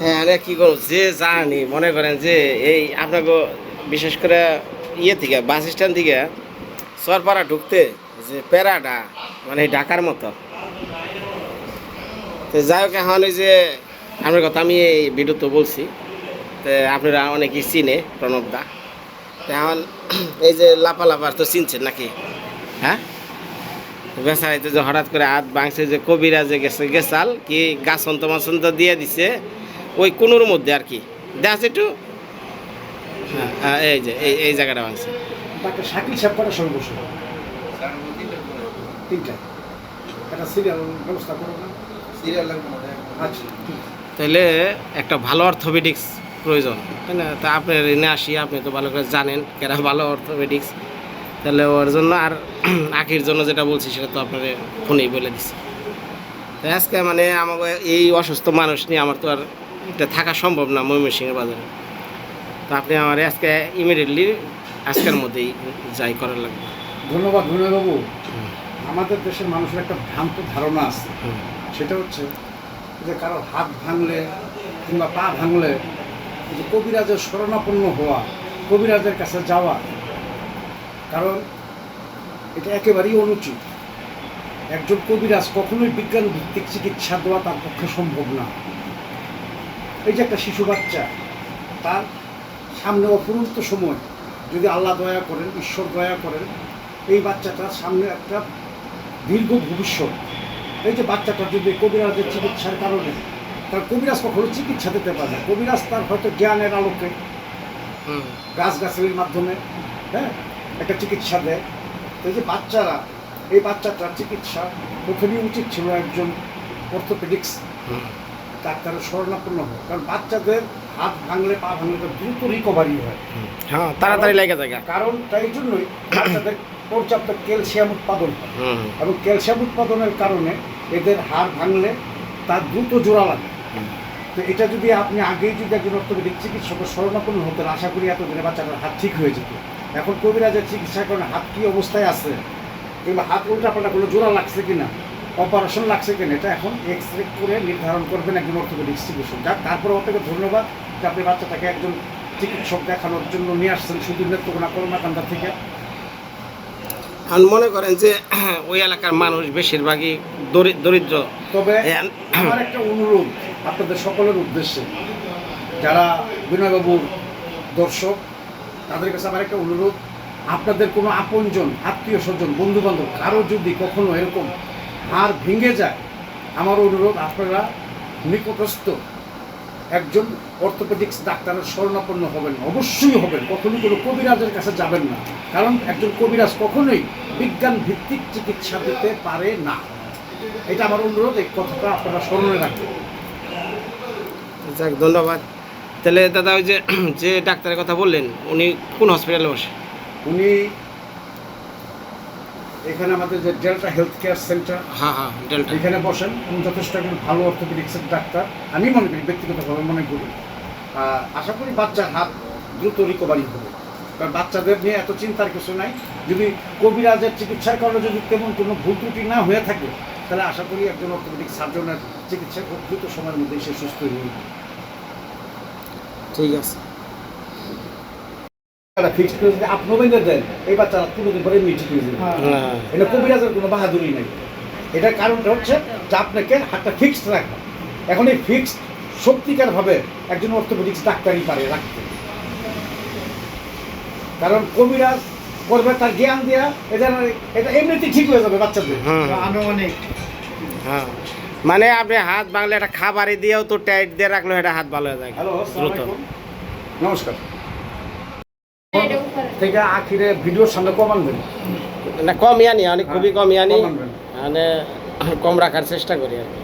হ্যাঁ কি করব? যে জানি, মনে করেন যে এই আপনাকে বিশেষ করে ইয়ে থেকে, বাস স্ট্যান্ড থেকে সরপাড়া ঢুকতে, যে প্যারাটা মানে ঢাকার মতো। তো যাই হোক, এখন যে, আপনার কথা আমি এই ভিডিওতে বলছি। তো আপনারা অনেকেই চিনে প্রণব দা। তো এখন এই যে লাপা লাপার তো চিনছেন নাকি? হ্যাঁ? বেসাইতে যে হঠাৎ করে হাত ভাঙছে যে কবিরা যে গেছে গেছাল কি গাছন্ত মাছন্ত দিয়ে দিছে ওই কোনোর মধ্যে আর কি। দেখ একটু। হ্যাঁ হ্যাঁ, এই যে এই এই জায়গাটা ভাঙছে। শাকিল সাহেব কটার সময় বসে তিনটা। একটা সিরিয়াল ব্যবস্থা করো না? আচ্ছা। তাহলে একটা ভালো অর্থোপেডিক্স প্রয়োজন তাই না? তা আপনি এনে আসি আপনি তো ভালো করে জানেন কেরা ভালো অর্থোপেডিক্স। তাহলে ওর জন্য আর আখির জন্য যেটা বলছি সেটা তো আপনার ফোনেই বলে দিছি। তো আজকে মানে আমাকে এই অসুস্থ মানুষ নিয়ে আমার তো আর এটা থাকা সম্ভব না ময়মনসিংহের বাজারে। তো আপনি আমার আজকে ইমিডিয়েটলি আজকের মধ্যেই যাই করার লাগবে। ধন্যবাদ ধন্যবাবু আমাদের দেশের মানুষের একটা ভ্রান্ত ধারণা আছে। সেটা হচ্ছে যে কারও হাত ভাঙলে কিংবা পা ভাঙলে যে কবিরাজের শরণাপন্ন হওয়া, কবিরাজের কাছে যাওয়া, কারণ এটা একেবারেই অনুচিত। একজন কবিরাজ কখনোই বিজ্ঞান ভিত্তিক চিকিৎসা দেওয়া তার পক্ষে সম্ভব না। এই যে একটা শিশু বাচ্চা, তার সামনে অফুরন্ত সময়, যদি আল্লাহ দয়া করেন, ঈশ্বর দয়া করেন, এই বাচ্চাটার সামনে একটা দীর্ঘ ভবিষ্যৎ। এই যে বাচ্চাটা যদি কবিরাজের চিকিৎসার কারণে তার কবিরাজ কখনো চিকিৎসা দিতে পারে না। কবিরাজ তার হয়তো জ্ঞানের আলোকে হুম, গাছগাছালির মাধ্যমে হ্যাঁ একটা চিকিৎসা দেয়। তো এই যে বাচ্চারা এই বাচ্চাটার চিকিৎসা প্রথমেই উচিত ছিল একজন অর্থোপেডিক্স ডাক্তারের শরণাপন্ন হয় কারণ বাচ্চাদের হাত ভাঙলে পা ভাঙলে তো দ্রুত রিকভারি হয়। হ্যাঁ তাড়াতাড়ি লেগে যায় কারণ তাই জন্যই বাচ্চাদের পর্যাপ্ত ক্যালসিয়াম উৎপাদন হয়। এবং ক্যালসিয়াম উৎপাদনের কারণে এদের হাড় ভাঙলে তার দ্রুত জোড়া লাগে। তো এটা যদি আপনি আগেই যদি একজন অর্থোপেডিক চিকিৎসকের শরণাপন্ন হতেন আশা করি এতদিনে বাচ্চাটার হাত ঠিক হয়ে যেত। এখন কবিরাজের চিকিৎসার কারণে হাত কী অবস্থায় আছে কিংবা হাত উল্টাপাল্টা কোনো জোড়া লাগছে কিনা অপারেশন লাগছে কিনা এটা এখন এক্স রে করে নির্ধারণ করবেন একজন অর্থোপেডিক চিকিৎসক। যাক তারপরে আপনাকে ধন্যবাদ যে আপনি বাচ্চাটাকে একজন চিকিৎসক দেখানোর জন্য নিয়ে আসছেন শুধু নেত্রকোনা করোনাকান্দা থেকে। আর মনে করেন যে ওই এলাকার মানুষ বেশিরভাগই দরিদ্র। তবে আমার একটা অনুরোধ আপনাদের সকলের উদ্দেশ্যে যারা বিনয়বাবুর দর্শক, তাদের কাছে আমার একটা অনুরোধ, আপনাদের কোনো আপনজন, আত্মীয় স্বজন বন্ধু বান্ধব কারও যদি কখনো এরকম হাড় ভেঙে যায়, আমার অনুরোধ, আপনারা নিকটস্থ একজন অর্থোপেডিক্স ডাক্তারের শরণাপন্ন হবেন, অবশ্যই হবেন কখনোই কোনো কবিরাজের কাছে যাবেন না, কারণ একজন কবিরাজ কখনোই বিজ্ঞান ভিত্তিক চিকিৎসা দিতে পারে না। এটা আমার অনুরোধ, এই কথাটা আপনারা স্মরণে রাখবেন। যাক ধন্যবাদ। তাহলে দাদা ওই যে যে ডাক্তারের কথা বললেন উনি কোন হসপিটালে বসে? উনি এখানে আমাদের যে ডেল্টা হেলথ কেয়ার সেন্টার হ্যাঁ হ্যাঁ ডেল্টা এখানে বসেন। উনি যথেষ্ট একজন ভালো অর্থোপেডিক্সের ডাক্তার। আমি মনে করি ব্যক্তিগতভাবে মনে করি। আশা করি বাচ্চার হাত দ্রুত রিকভারি হবে। কারণ বাচ্চাদের নিয়ে এত চিন্তার কিছু নাই। যদি কবিরাজের চিকিৎসার কারণে যদি তেমন কোনো ভুল ত্রুটি না হয়ে থাকে তাহলে আশা করি একজন অর্থোপেডিক সার্জনের চিকিৎসা খুব দ্রুত সময়ের মধ্যে সে সুস্থ হয়ে যাবে। ঠিক আছে। ফিক্সড করে আপনি নবেন্দর দেন। এই বাচ্চারা কোনোদিন পরে এমনি ঠিক হয়ে। হ্যাঁ এটা কবিরাজের কোনো বাহাদুরি নেই। এটার কারণটা হচ্ছে যে আপনাকে হাতটা ফিক্সড রাখা। এখন এই ফিক্সড সত্যিকারভাবে একজন অর্থোপেডিক্স ডাক্তারই পারে রাখতে। কারণ কবিরাজ করবে তার জ্ঞান দেওয়া এটা এটা এমনিতেই ঠিক হয়ে যাবে বাচ্চাদের। হুম। আমি অনেক হ্যাঁ। মানে আপনি হাত বাংলা একটা খাবারে দিয়েও তো টাইট দিয়ে রাখল এটা হাত ভালো হয়ে যায়। দ্রুত। নমস্কার। থেকে আখিরে ভিডিওর সামনে কমানবেন না কম ইয়ানি আমি খুবই কম ইয়ানি মানে কম রাখার চেষ্টা করি আর কি।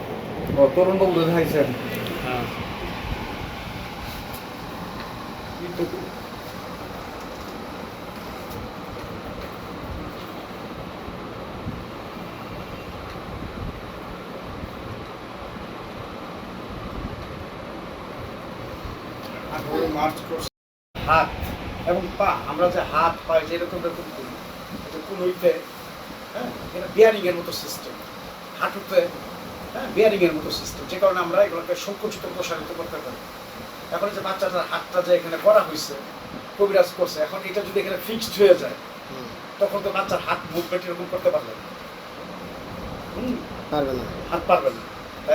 তরুণ বাবু দেখাইছেন হ্যাঁ মার্চ হাত এবং পা আমরা যে হাত পা যে এরকম করি। এটা কুলুইতে হ্যাঁ এটা বিয়ারিং এর মতো সিস্টেম হাঁটুতে হ্যাঁ বিয়ারিং এর মতো সিস্টেম যে কারণে আমরা এগুলোকে সংকুচিত প্রসারিত করতে পারি। এখন যে বাচ্চাটার হাতটা যে এখানে করা হয়েছে কবিরাজ করছে এখন এটা যদি এখানে ফিক্সড হয়ে যায় তখন তো বাচ্চার হাত মুভমেন্ট এরকম করতে পারবে না। পারবে না। হাত পারবে না।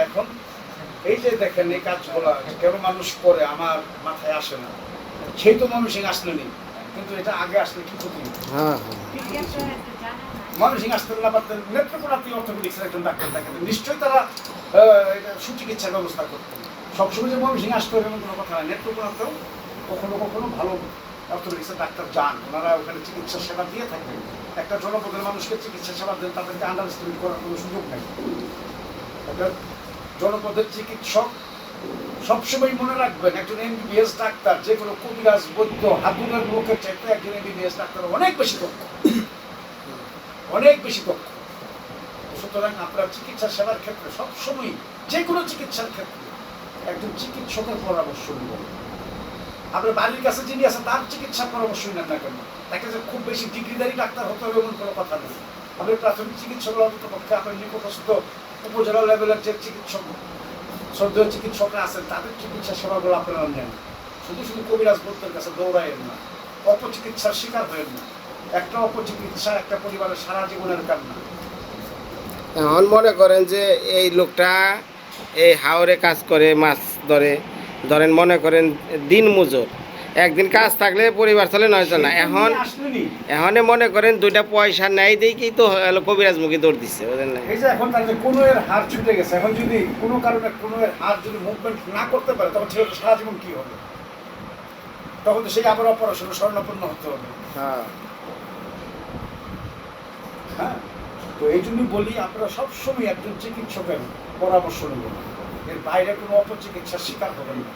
এখন এই যে দেখেন এই কাজগুলো কেন মানুষ করে আমার মাথায় আসে না। সেই তো মানুষই আসলেনি কিন্তু এটা আগে আসলে কি ক্ষতি? হতো? হ্যাঁ। হ্যাঁ ময়মনসিং আসতে না পারতেন নেত্রকোনাতে অর্থোপেডিক্সের একজন ডাক্তার থাকেন নিশ্চয়ই তারা সুচিকিৎসার ব্যবস্থা করতেন। সবসময় যে ময়মনসিং আসতে হবে এমন কোনো কথা নয় নেত্রকোনাতেও কখনো কখনো ভালো অর্থোপেডিক্সের ডাক্তার যান। ওনারা ওখানে চিকিৎসা সেবা দিয়ে থাকেন। একটা জনপদের মানুষকে চিকিৎসা সেবা দেন তাদেরকে আন্ডারস্ট্যান্ড করার কোনো সুযোগ নেই। জনপদের চিকিৎসক সবসময় মনে রাখবেন, একজন এমবিবিএস ডাক্তার, যে কোনো কবিরাজ, বৈদ্য হাতুনের লোকের চাইতে একজন এমবিবিএস ডাক্তার অনেক বেশি দক্ষ। অনেক বেশি দক্ষ। সুতরাং আপনার চিকিৎসা সেবার ক্ষেত্রে সবসময় যে কোনো চিকিৎসার ক্ষেত্রে একজন চিকিৎসকের পরামর্শ নেবেন আপনার বাড়ির কাছে যিনি আছে, তার চিকিৎসা পরামর্শ নেন না কেন? তাকে যে খুব বেশি ডিগ্রিদারি ডাক্তার হতে হবে এমন কোনো কথা নেই। আপনি প্রাথমিক চিকিৎসকরা অন্তত পক্ষে আপনার নিকটস্থ উপজেলা লেভেলের যে চিকিৎসক, শ্রদ্ধেয় চিকিৎসকরা আছেন, তাদের চিকিৎসা সেবাগুলো আপনারা নেন। শুধু শুধু কবিরাজ বৈদ্যের কাছে দৌড়ায়েন না, অপচিকিৎসার শিকার হয়েন না। একটা অপচিকিৎসা একটা পরিবারের সারা জীবনের কান্না। এখন মনে করেন যে এই লোকটা এই হাওরে কাজ করে, মাছ ধরে, ধরেন মনে করেন দিন মজুর। একদিন কাজ থাকলে পরিবার চলে নয় না। এখন এখনে মনে করেন দুইটা পয়সা নেই দেখেই তো হলো কবিরাজ মুখে দৌড় দিচ্ছে বুঝলেন না? এই যে এখন তার যে কোনো এর হার ছুটে গেছে এখন যদি কোনো কারণে কোনো এর হার যদি মুভমেন্ট না করতে পারে তখন ছেলেটা সারা জীবন কি হবে? তখন তো সেই আবার অপারেশন স্বর্ণপূর্ণ হতে হবে। হ্যাঁ। হ্যাঁ? তো এই জন্যই বলি আপনারা সবসময় একজন চিকিৎসকের পরামর্শ নেবেন। এর বাইরে কোনো অপচিকিৎসার শিকার হবেন না।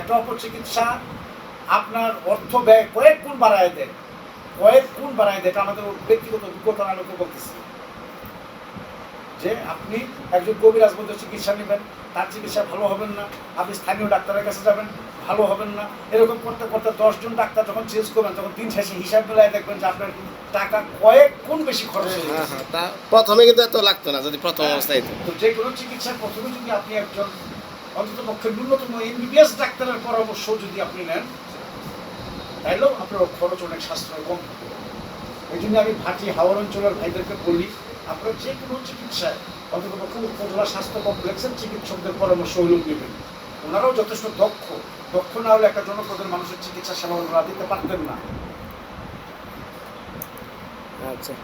একটা অপচিকিৎসা আপনার অর্থ ব্যয় কয়েক গুণ বাড়ায় দেয়। কয়েক গুণ বাড়ায় দেয় এটা আমাদের ব্যক্তিগত অভিজ্ঞতার আলোকে বলতেছি। যে আপনি একজন কবিরাজ মধ্যে চিকিৎসা নেবেন তার চিকিৎসা ভালো হবেন না আপনি স্থানীয় ডাক্তারের কাছে যাবেন ভালো হবেন না। এরকম করতে করতে দশজন ডাক্তার যখন চেঞ্জ করবেন তখন দিন শেষে হিসাব মিলায় দেখবেন যে আপনার টাকা কয়েক গুণ বেশি খরচ হয়ে হ্যাঁ হ্যাঁ প্রথমে কিন্তু এত লাগতো না যদি প্রথম অবস্থায় তো তো যে কোনো চিকিৎসার প্রথমে যদি আপনি একজন অন্তত পক্ষে ন্যূনতম এমবিবিএস ডাক্তারের পরামর্শ যদি আপনি নেন তাইলেও আপনার খরচ অনেক সাশ্রয় কম। হবে এই জন্য আমি ভাটি হাওড় অঞ্চলের ভাইদেরকে বলি, আপনার যে কোনো চিকিৎসায় অন্তত পক্ষে উপজেলা স্বাস্থ্য কমপ্লেক্সের চিকিৎসকদের পরামর্শ হলেও নেবেন। ওনারাও যথেষ্ট দক্ষ। দক্ষ না হলে একটা জনপদের মানুষের চিকিৎসা সেবা ওনারা দিতে পারতেন না। আচ্ছা।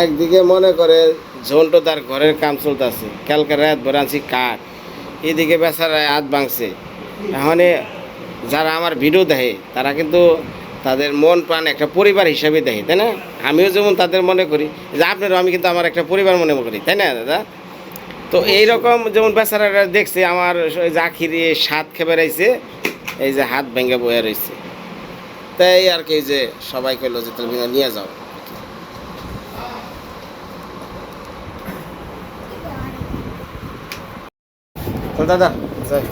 একদিকে মনে করে ঝোলটো তার ঘরের কাম চলতেছে। কালকে রাত ভরে আনছি কাঠ। এদিকে বেচারা হাত ভাঙছে। এখন যারা আমার ভিডিও দেখে, তারা কিন্তু তাদের মন প্রাণ একটা পরিবার হিসাবে দেখে, তাই না? আমিও যেমন তাদের মনে করি যে আপনারও আমি কিন্তু আমার একটা পরিবার মনে করি, তাই না, দাদা? তো এইরকম যেমন বেচারারা দেখছে, আমার জাখিরি সাত খেবে রয়েছে এই যে হাত ভেঙে বয়ে রয়েছে তাই আর কি যে সবাই কইলো যে তুমি নিয়ে যাও। তো দাদা। যাই।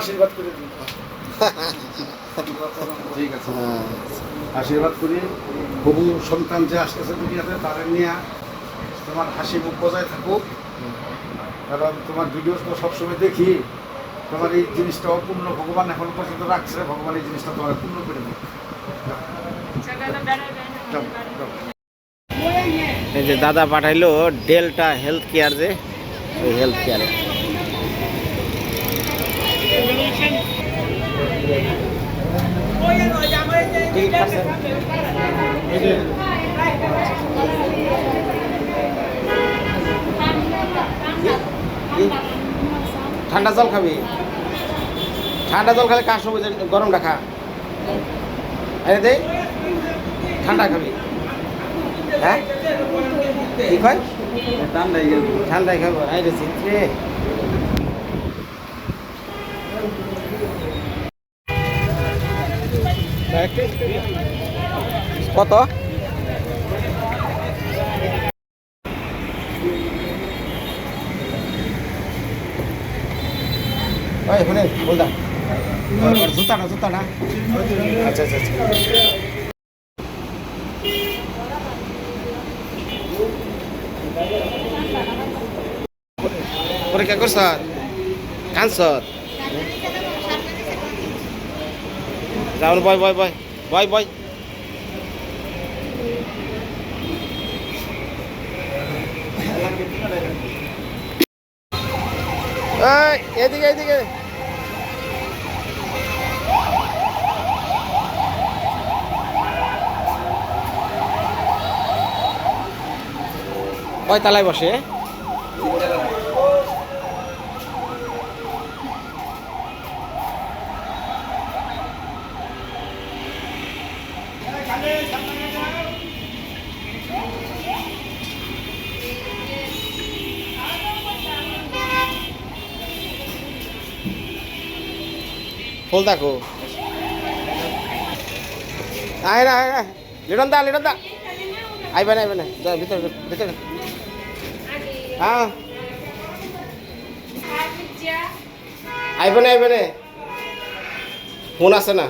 আশীর্বাদ করে দিন ঠিক আছে। হ্যাঁ আশীর্বাদ করি। বহু সন্তান যে আসতেছে দুনিয়াতে তাদের নিয়ে তোমার হাসি মুখ বজায় থাকুক। কারণ তোমার ভিডিও তো সবসময় দেখি। তোমার এই জিনিসটা অপূর্ণ ভগবান এখন পর্যন্ত রাখছে। ভগবান এই জিনিসটা তোমার পূর্ণ করে যাও। এই যে দাদা পাঠাইলো ডেল্টা হেলথ কেয়ার যে, ওই হেলথ কেয়ারে। ঠান্ডা জল খাবি? ঠান্ডা জল খালে কাশ হবে, যে গরমটা খা আরে দে, ঠান্ডা খাবি। হ্যাঁ? কি কয়? ঠান্ডাই খাব আরে চিত্রে কত? ওই বল দা জুতাটা জুতাটা। আচ্ছা আচ্ছা আচ্ছা। পরীক্ষা করছ? কানছ যাও বয় বয় বয় বয় বয়। এদিকে এদিকে। কয় তালায় বসে। ফুল দেখো আয় না আয় না লিটন দা লিটন দা আইবে না আইবে না যা ভিতরে ভিতরে হ্যাঁ আইবে না আইবে না ফোন আছে না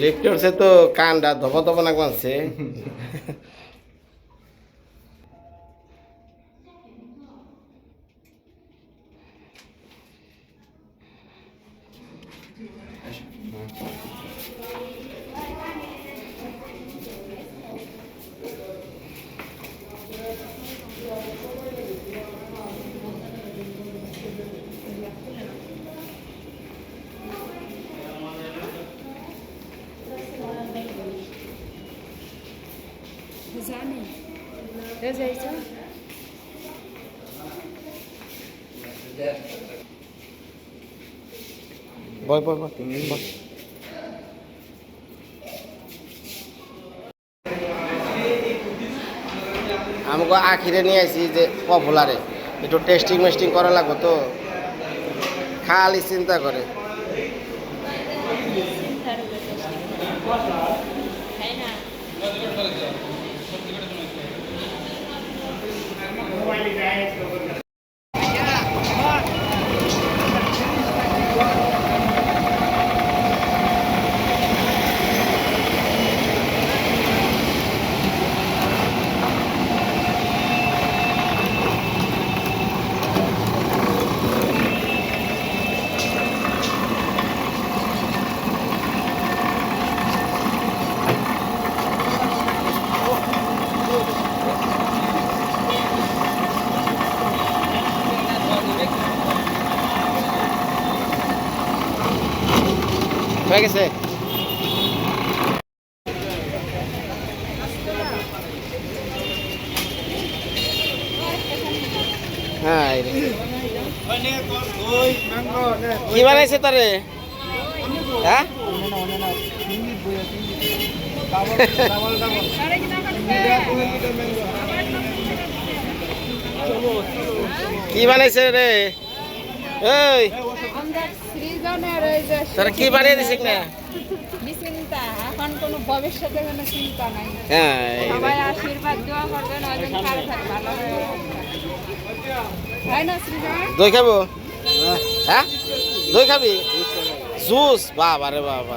লিফটে উঠছে তো কানটা ধপ ধপ না মানছে জানি যাইছো বয় বয় বয় বয়। আমাকে আখিরে নিয়ে আসি যে পপুলারে একটু টেস্টিং মেস্টিং করা লাগবে তো। খালি চিন্তা করে। really bad হয়ে গেছে। হ্যাঁ কি বানাইছে তারে? হ্যাঁ? কি বানাইছে রে? এই আমরা সৃজনের ওই যে তারা কি বানিয়ে দিছে না চিন্তা এখন কোনো ভবিষ্যতে কোনো চিন্তা নাই। হ্যাঁ সবাই আশীর্বাদ দোয়া করবেন ওজন ভালো হয়ে না দই খাব? হ্যাঁ? দই খাবি? জুস? বাবা রে বাবা।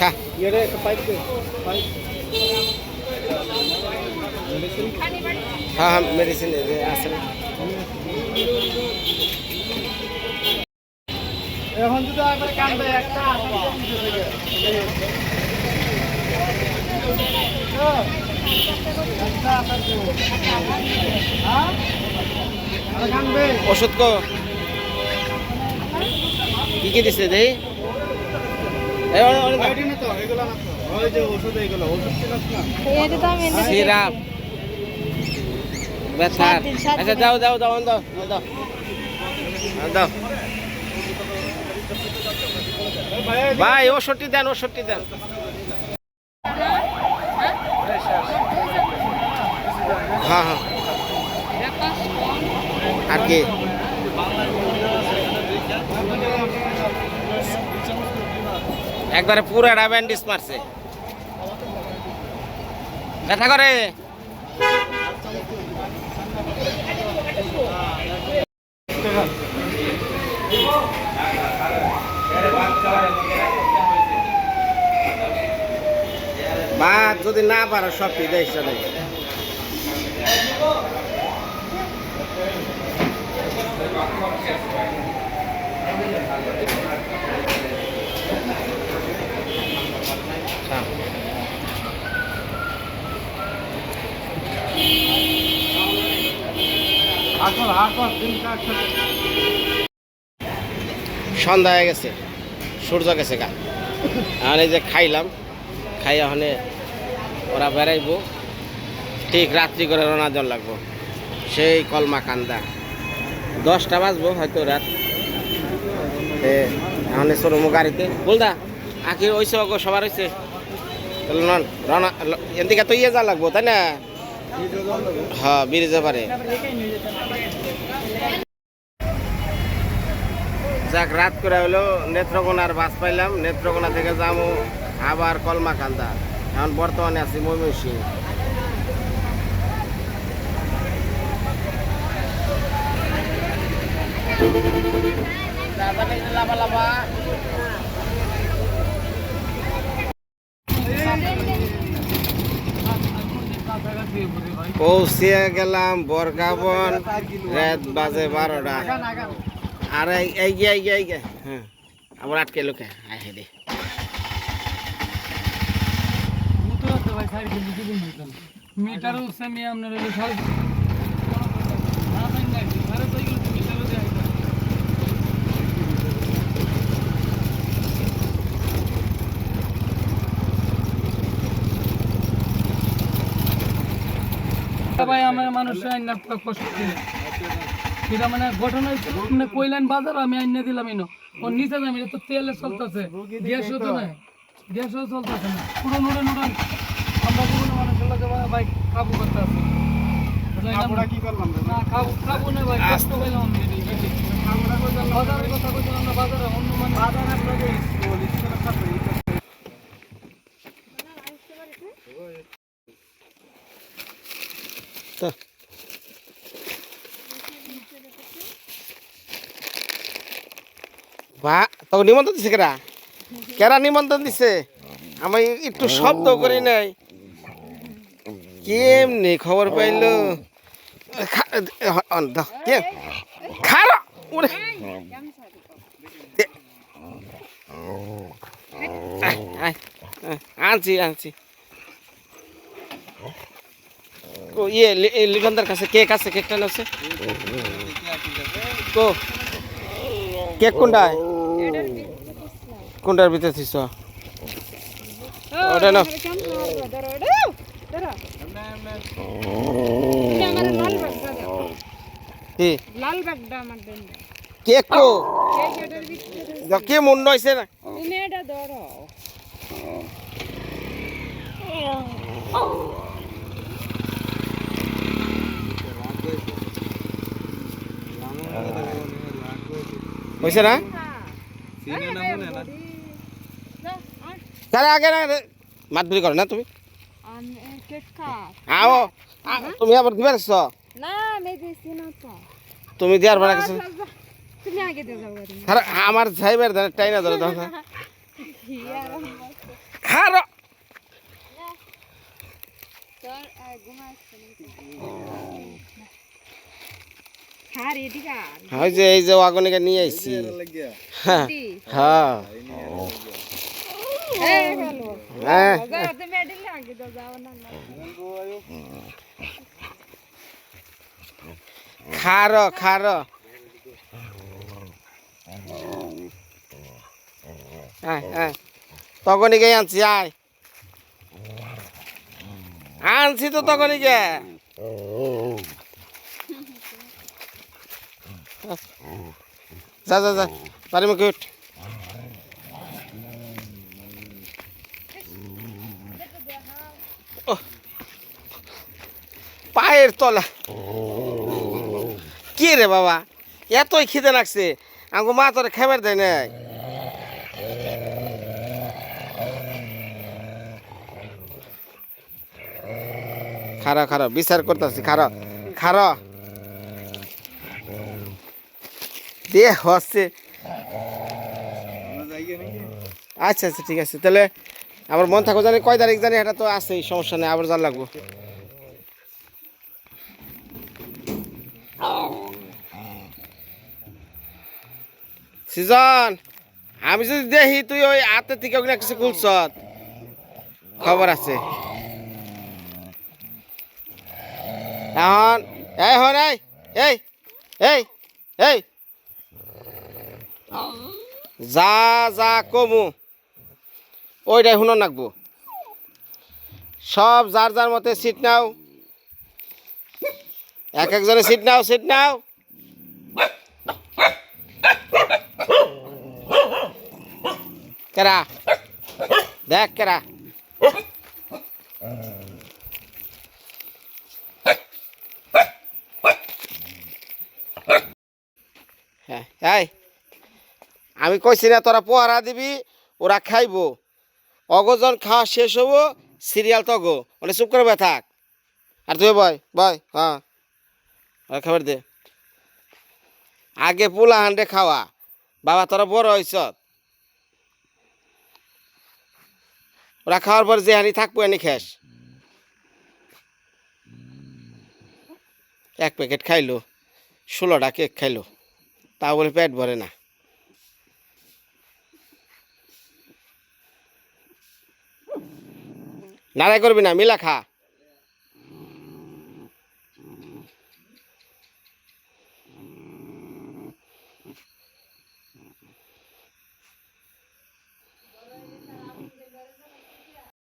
খা। হ্যাঁ হ্যাঁ মেডিসিন আছে। এখন যদি একবার কান্দে একটা ওষুধ কো। কি কি দিছে দেই? এই অনেক- অনেক। দাও। তো এগুলো না তো। ওই যে ওষুধ এগুলো। ওষুধ ছিল না এটা তো আমি এনে দিই। সিরাপ। ব্যথার। আচ্ছা। দাও দাও দাও দাও দাও। দাও আহ, দাও ভাই, ওষুধটি দেন ওষুধটি দেন। হ্যাঁ হ্যাঁ। আর কি? একবারে পুরাটা ব্যান্ডেজ মারছে। ব্যথা করে? বা যদি না পারো সব দিনটা একসাথে সন্ধ্যা হয়ে গেছে। সূর্য গেছে গা। এখন এই যে খাইলাম খাই ওখানে ওরা বেড়াইবো। ঠিক রাত্রি করে রওনা জল লাগবো। সেই কলমা কান্দা। দশটা বাজবো হয়তো রাত। এখন চলবো গাড়িতে। বলদা আখি ওইসে অগো সবার হয়েছে নন রওনা এদিকে তো ইয়ে যা লাগবো তাই না? হ্যাঁ ব্রিজে পারে। যাক, রাত করে হলো, নেত্রকোনার বাস পাইলাম, নেত্রকোনা থেকে যাব আবার কলমাকান্দা এখন বর্তমানে আছি ময়মনসিং পৌঁছে গেলাম বরগাবন, রাত বাজে বারোটা। আর এই- গিয়ে এই গিয়ে এই গিয়ে হ্যাঁ আবার আটকে লোকে, আয় মিটারও ভাই, আমার মানুষ কষ্ট এটা মানে ঘটনা হচ্ছে, আপনি কইলেন বাজার আমি আইনা দিলাম ইনো। ও নিচে এটা তো তেলে চলতেছে। গ্যাসও তো নাই গ্যাসও চলতেছে না। পুরো নুড়ে নুড়ে আমরা পুরো মানুষের লোকে ভাই কাবু করতে আছে করলাম না খাব খাব না ভাই কষ্ট পেলাম আমি এদিকে। বাজারের কথা কইছিলাম না বাজারে অন্য মানে তো বা তোকে নিমন্ত্রণ দিছে কেরা? কেরা নিমন্ত্রণ দিছে? আমি একটু শব্দ করি নাই। কেমনি খবর পাইলো? খারো, ওরে। আনছি আনছি। ও ইয়ে লিখনদার কাছে কেক আছে, কেকটা আছে কো, কেক কোনটায়? কোনটার ভিতরে থিস ওটা। কি? কো কে? মন হয়েছে না তুমি এটা ধরো হয়েছে না? তাহলে আগে না মাতবুরি করো না তুমি। আও তুমি আবার দিবার আসছ না আমি দিছি না তো। তুমি দিয়ার বেড়া গেছো। তুমি আগে দিয়ে যাও আমার যাইবার ধরে টাইনা ধরে দাও খার হ্যাঁ এই যে ওয়াগনিকে নিয়ে আইছি। হ্যাঁ। হ্যাঁ। খার খার। তখনই আনছি আয়। আনছি তো তখনই গে যা যা। যা পারি পায়ের তলা। কি রে বাবা? এতই খিদে লাগছে। আমাকে মা তোর খাবার দেয় নাই। খারা খারা বিচার করতেছি খারা খারা দে হচ্ছে। আচ্ছা আচ্ছা ঠিক আছে। তাহলে আমার মন থাকো জানি কয় তারিখ জানি এটা তো আছেই, সমস্যা নেই, আবার জান লাগবো। সিজন, আমি যদি দেখি তুই ওই হাতের থেকে ওখানে কিছু খুলছ খবর আছে। এখন, এই হন, এই এই এই এই। যা যা কমু, ওইটাই শুনো নাকবো সব যার যার মতে সিট নাও। এক একজনে সিট নাও সিট নাও। কেরা? দেখ কেরা। হ্যাঁ আমি কইছি না তোরা পোহারা দিবি, ওরা খাইবো। অগজন খাওয়া শেষ হব, সিরিয়াল তো গো মানে চুপ করে থাক। আর তুই বয় বয় হ্যাঁ। খাবার দে। আগে পোলা হান্ডে খাওয়া। বাবা তোরা বড় হয়েছ ওরা খাওয়ার পর যে হানি থাকব, এনে খেস। এক প্যাকেট খাইলো, ষোলোটা কেক খাইলো। তা বলে পেট ভরে না। নাড়াই করবি না, মিলা খা।